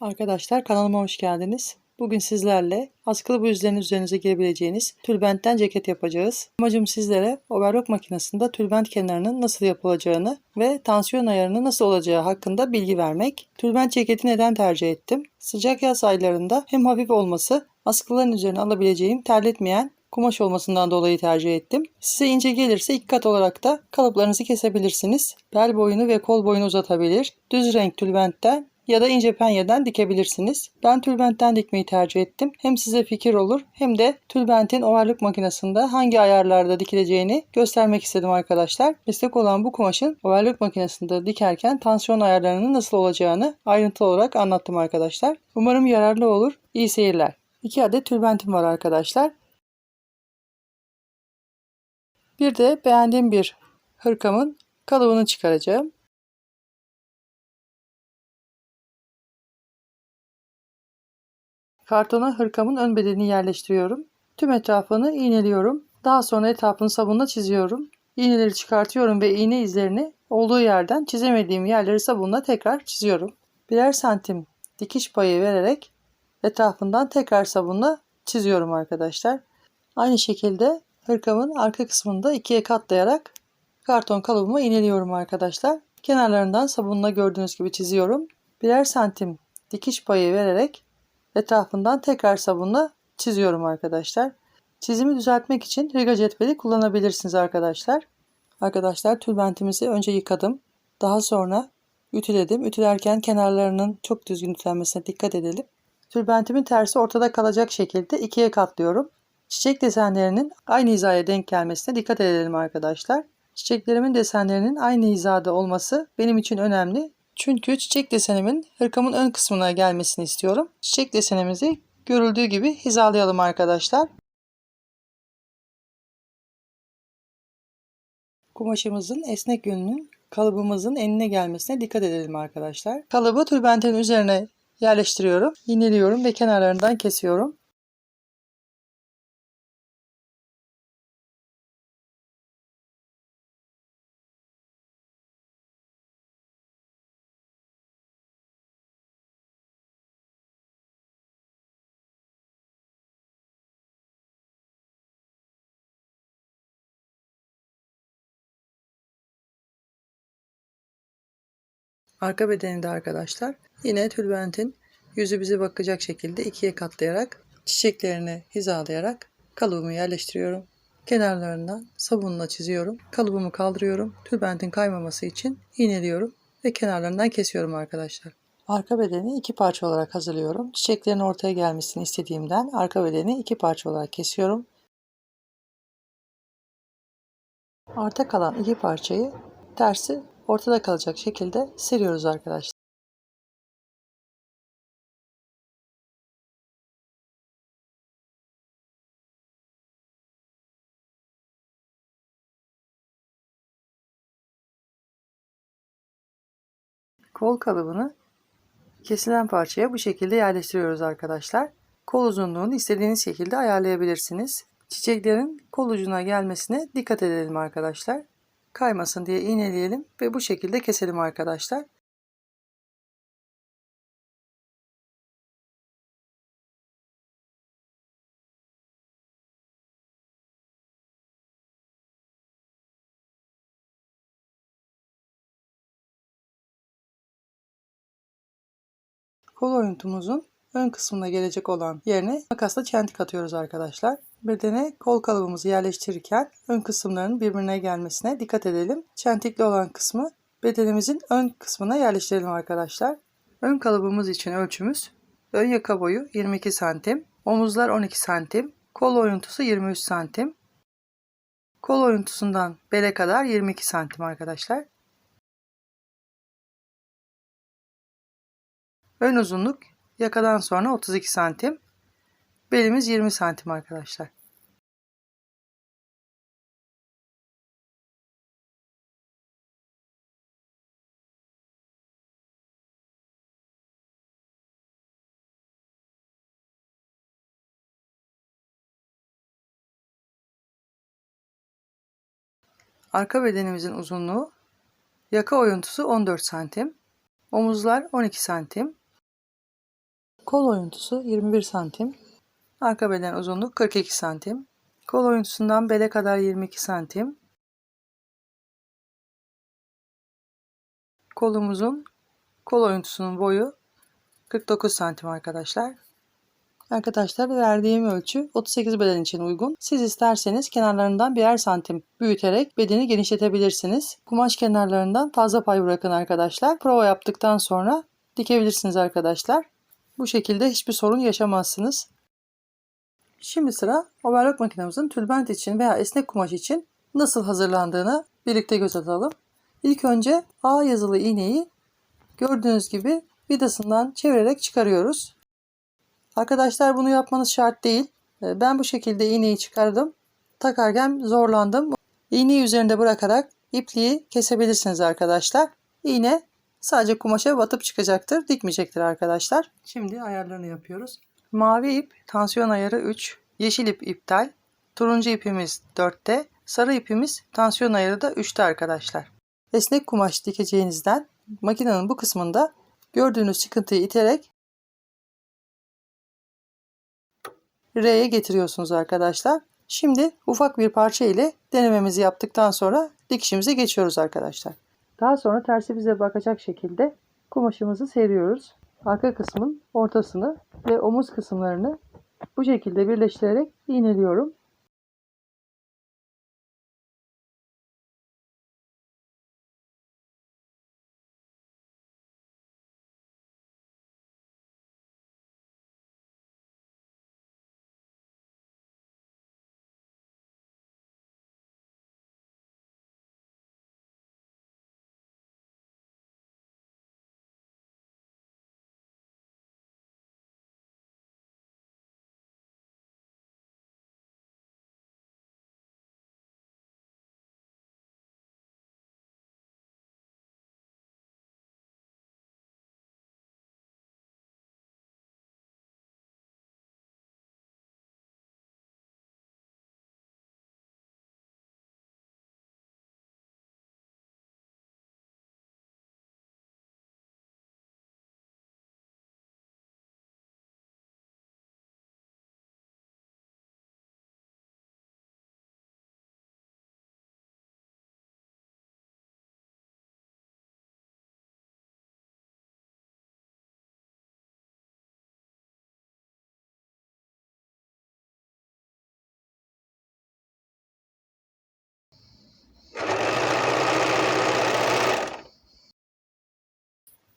Arkadaşlar kanalıma hoş geldiniz. Bugün sizlerle askılı bluzların üzerinize girebileceğiniz tülbentten ceket yapacağız. Amacım sizlere overlock makinesinde tülbent kenarının nasıl yapılacağını ve tansiyon ayarının nasıl olacağı hakkında bilgi vermek. Tülbent ceketi neden tercih ettim? Sıcak yaz aylarında hem hafif olması askıların üzerine alabileceğim terletmeyen kumaş olmasından dolayı tercih ettim. Size ince gelirse iki kat olarak da kalıplarınızı kesebilirsiniz. Bel boyunu ve kol boyunu uzatabilir. Düz renk tülbentten ya da ince penyeden dikebilirsiniz. Ben tülbentten dikmeyi tercih ettim. Hem size fikir olur hem de tülbentin overlock makinesinde hangi ayarlarda dikileceğini göstermek istedim arkadaşlar. Destek olan bu kumaşın overlock makinesinde dikerken tansiyon ayarlarının nasıl olacağını ayrıntılı olarak anlattım arkadaşlar. Umarım yararlı olur. İyi seyirler. 2 adet tülbentim var arkadaşlar. Bir de beğendiğim bir hırkamın kalıbını çıkaracağım. Kartona hırkamın ön bedenini yerleştiriyorum. Tüm etrafını iğneliyorum. Daha sonra etrafını sabunla çiziyorum. İğneleri çıkartıyorum ve iğne izlerini olduğu yerden çizemediğim yerleri sabunla tekrar çiziyorum. Birer santim dikiş payı vererek etrafından tekrar sabunla çiziyorum arkadaşlar. Aynı şekilde hırkamın arka kısmında ikiye katlayarak karton kalıbıma ineliyorum arkadaşlar. Kenarlarından sabunla gördüğünüz gibi çiziyorum. Birer santim dikiş payı vererek etrafından tekrar sabunla çiziyorum arkadaşlar. Çizimi düzeltmek için riga cetveli kullanabilirsiniz arkadaşlar. Arkadaşlar tülbentimizi önce yıkadım. Daha sonra ütüledim. Ütülerken kenarlarının çok düzgün ütülenmesine dikkat edelim. Tülbentimin tersi ortada kalacak şekilde ikiye katlıyorum. Çiçek desenlerinin aynı hizaya denk gelmesine dikkat edelim arkadaşlar. Çiçeklerimin desenlerinin aynı hizada olması benim için önemli. Çünkü çiçek desenimin hırkamın ön kısmına gelmesini istiyorum. Çiçek desenimizi görüldüğü gibi hizalayalım arkadaşlar. Kumaşımızın esnek yönünün kalıbımızın enine gelmesine dikkat edelim arkadaşlar. Kalıbı tülbentin üzerine yerleştiriyorum. İğneliyorum ve kenarlarından kesiyorum. Arka bedeninde arkadaşlar yine tülbentin yüzü bize bakacak şekilde ikiye katlayarak çiçeklerini hizalayarak kalıbımı yerleştiriyorum. Kenarlarından sabunla çiziyorum. Kalıbımı kaldırıyorum. Tülbentin kaymaması için iğneliyorum ve kenarlarından kesiyorum arkadaşlar. Arka bedeni iki parça olarak hazırlıyorum. Çiçeklerin ortaya gelmesini istediğimden arka bedeni iki parça olarak kesiyorum. Arta kalan iki parçayı tersi ortada kalacak şekilde seriyoruz arkadaşlar. Kol kalıbını kesilen parçaya bu şekilde yerleştiriyoruz arkadaşlar. Kol uzunluğunu istediğiniz şekilde ayarlayabilirsiniz. Çiçeklerin kol ucuna gelmesine dikkat edelim arkadaşlar kaymasın diye iğneleyelim ve bu şekilde keselim arkadaşlar. Kol oyuntumuzun ön kısmına gelecek olan yerine makasla çentik atıyoruz arkadaşlar. Bedene kol kalıbımızı yerleştirirken ön kısımların birbirine gelmesine dikkat edelim. Çentikli olan kısmı bedenimizin ön kısmına yerleştirelim arkadaşlar. Ön kalıbımız için ölçümüz ön yaka boyu 22 santim, omuzlar 12 santim, kol oyuntusu 23 santim, kol oyuntusundan bele kadar 22 santim arkadaşlar. Ön uzunluk yakadan sonra 32 santim, belimiz 20 santim arkadaşlar. Arka bedenimizin uzunluğu yaka oyuntusu 14 santim. Omuzlar 12 santim. Kol oyuntusu 21 santim. Arka beden uzunluk 42 santim. Kol oyuntusundan bele kadar 22 santim. Kolumuzun kol oyuntusunun boyu 49 santim arkadaşlar. Arkadaşlar verdiğim ölçü 38 beden için uygun. Siz isterseniz kenarlarından birer santim büyüterek bedeni genişletebilirsiniz. Kumaş kenarlarından fazla pay bırakın arkadaşlar. Prova yaptıktan sonra dikebilirsiniz arkadaşlar. Bu şekilde hiçbir sorun yaşamazsınız. Şimdi sıra overlock makinemizin tülbent için veya esnek kumaş için nasıl hazırlandığını birlikte göz atalım. İlk önce A yazılı iğneyi gördüğünüz gibi vidasından çevirerek çıkarıyoruz. Arkadaşlar bunu yapmanız şart değil. Ee, ben bu şekilde iğneyi çıkardım. Takarken zorlandım. İğneyi üzerinde bırakarak ipliği kesebilirsiniz arkadaşlar. İğne sadece kumaşa batıp çıkacaktır. Dikmeyecektir arkadaşlar. Şimdi ayarlarını yapıyoruz. Mavi ip tansiyon ayarı 3. Yeşil ip iptal. Turuncu ipimiz 4'te. Sarı ipimiz tansiyon ayarı da 3'te arkadaşlar. Esnek kumaş dikeceğinizden makinenin bu kısmında gördüğünüz çıkıntıyı iterek R'ye getiriyorsunuz arkadaşlar. Şimdi ufak bir parça ile denememizi yaptıktan sonra dikişimize geçiyoruz arkadaşlar. Daha sonra tersi bize bakacak şekilde kumaşımızı seriyoruz. Arka kısmın ortasını ve omuz kısımlarını bu şekilde birleştirerek iğneliyorum.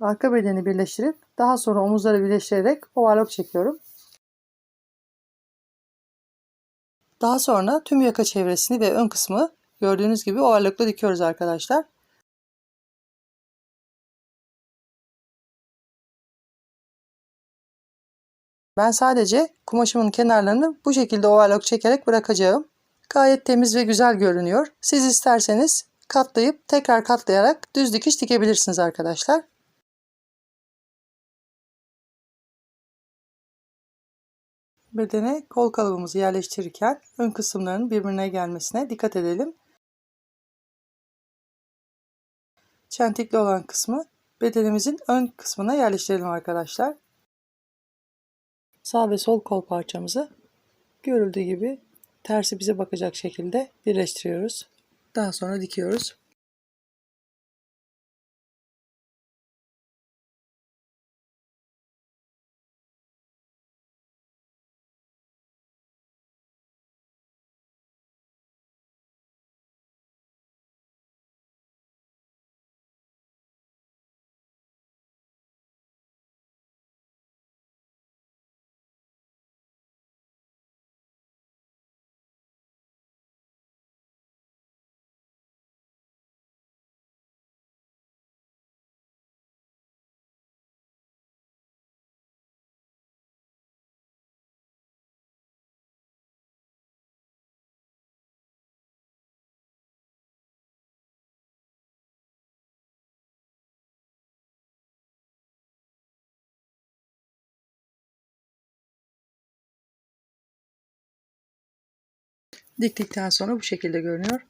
Arka bedeni birleştirip daha sonra omuzları birleştirerek overlock çekiyorum. Daha sonra tüm yaka çevresini ve ön kısmı gördüğünüz gibi overlockla dikiyoruz arkadaşlar. Ben sadece kumaşımın kenarlarını bu şekilde overlock çekerek bırakacağım. Gayet temiz ve güzel görünüyor. Siz isterseniz katlayıp tekrar katlayarak düz dikiş dikebilirsiniz arkadaşlar. Bedene kol kalıbımızı yerleştirirken ön kısımların birbirine gelmesine dikkat edelim. Çentikli olan kısmı bedenimizin ön kısmına yerleştirelim arkadaşlar. Sağ ve sol kol parçamızı görüldüğü gibi tersi bize bakacak şekilde birleştiriyoruz. Daha sonra dikiyoruz. Diktikten sonra bu şekilde görünüyor.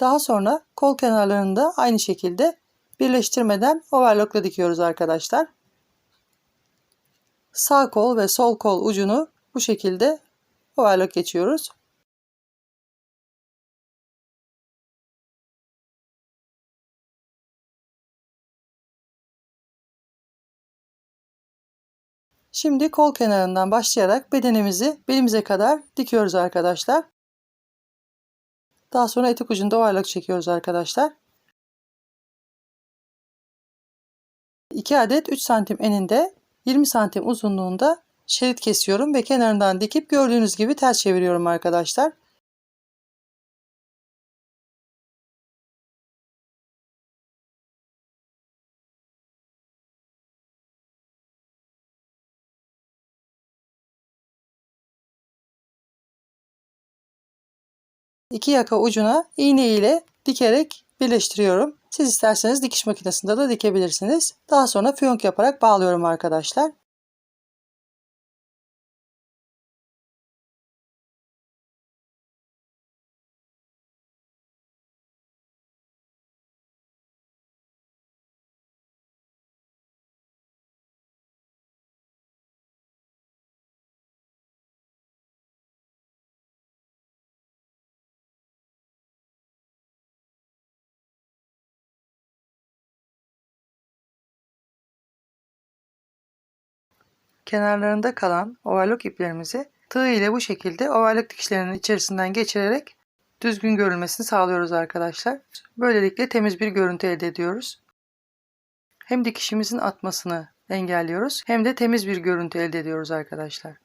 Daha sonra kol kenarlarını da aynı şekilde birleştirmeden overlockla dikiyoruz arkadaşlar. Sağ kol ve sol kol ucunu bu şekilde overlock geçiyoruz. Şimdi kol kenarından başlayarak bedenimizi belimize kadar dikiyoruz arkadaşlar. Daha sonra etek ucunda overlock çekiyoruz arkadaşlar. 2 adet 3 santim eninde 20 santim uzunluğunda şerit kesiyorum ve kenarından dikip gördüğünüz gibi ters çeviriyorum arkadaşlar. İki yaka ucuna iğne ile dikerek birleştiriyorum. Siz isterseniz dikiş makinesinde de dikebilirsiniz. Daha sonra fiyonk yaparak bağlıyorum arkadaşlar. Kenarlarında kalan overlock iplerimizi tığ ile bu şekilde overlock dikişlerinin içerisinden geçirerek düzgün görülmesini sağlıyoruz arkadaşlar. Böylelikle temiz bir görüntü elde ediyoruz. Hem dikişimizin atmasını engelliyoruz hem de temiz bir görüntü elde ediyoruz arkadaşlar.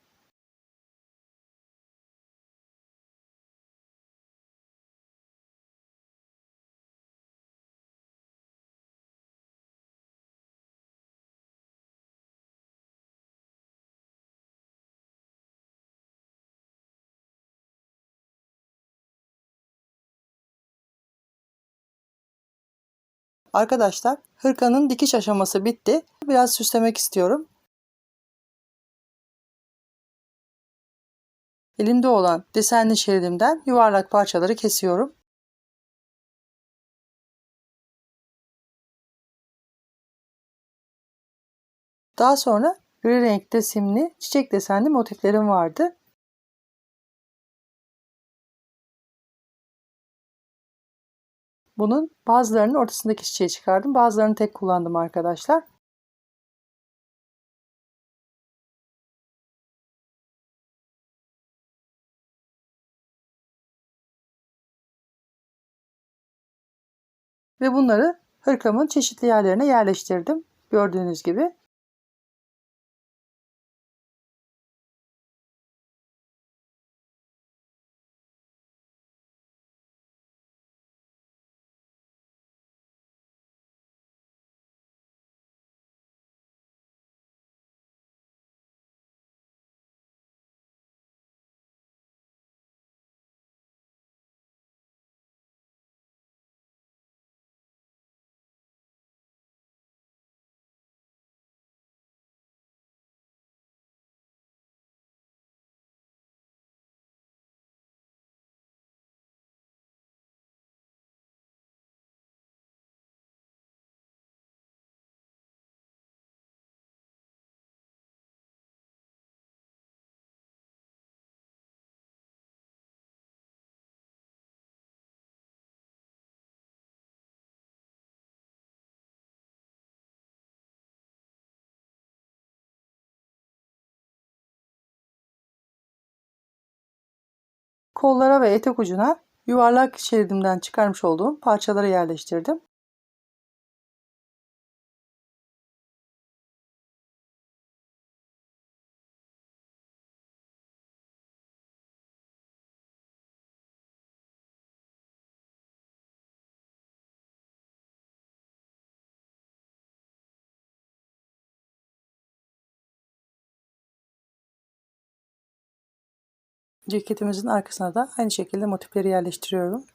Arkadaşlar hırkanın dikiş aşaması bitti. Biraz süslemek istiyorum. Elimde olan desenli şeridimden yuvarlak parçaları kesiyorum. Daha sonra gri renkte simli çiçek desenli motiflerim vardı. Bunun bazılarının ortasındaki çiçeği çıkardım. Bazılarını tek kullandım arkadaşlar. Ve bunları hırkamın çeşitli yerlerine yerleştirdim. Gördüğünüz gibi. Kollara ve etek ucuna yuvarlak şeridimden çıkarmış olduğum parçaları yerleştirdim. Ceketimizin arkasına da aynı şekilde motifleri yerleştiriyorum.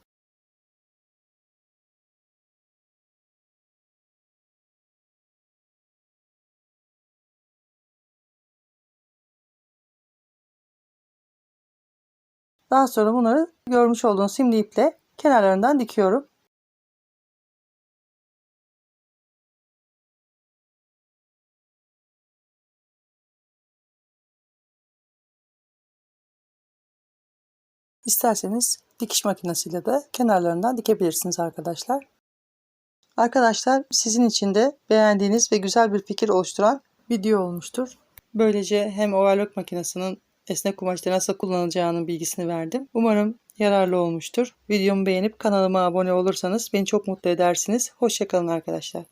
Daha sonra bunları görmüş olduğunuz simli iple kenarlarından dikiyorum. İsterseniz dikiş makinesiyle de kenarlarından dikebilirsiniz arkadaşlar. Arkadaşlar sizin için de beğendiğiniz ve güzel bir fikir oluşturan video olmuştur. Böylece hem overlock makinesinin esnek kumaşta nasıl kullanılacağının bilgisini verdim. Umarım yararlı olmuştur. Videomu beğenip kanalıma abone olursanız beni çok mutlu edersiniz. Hoşçakalın arkadaşlar.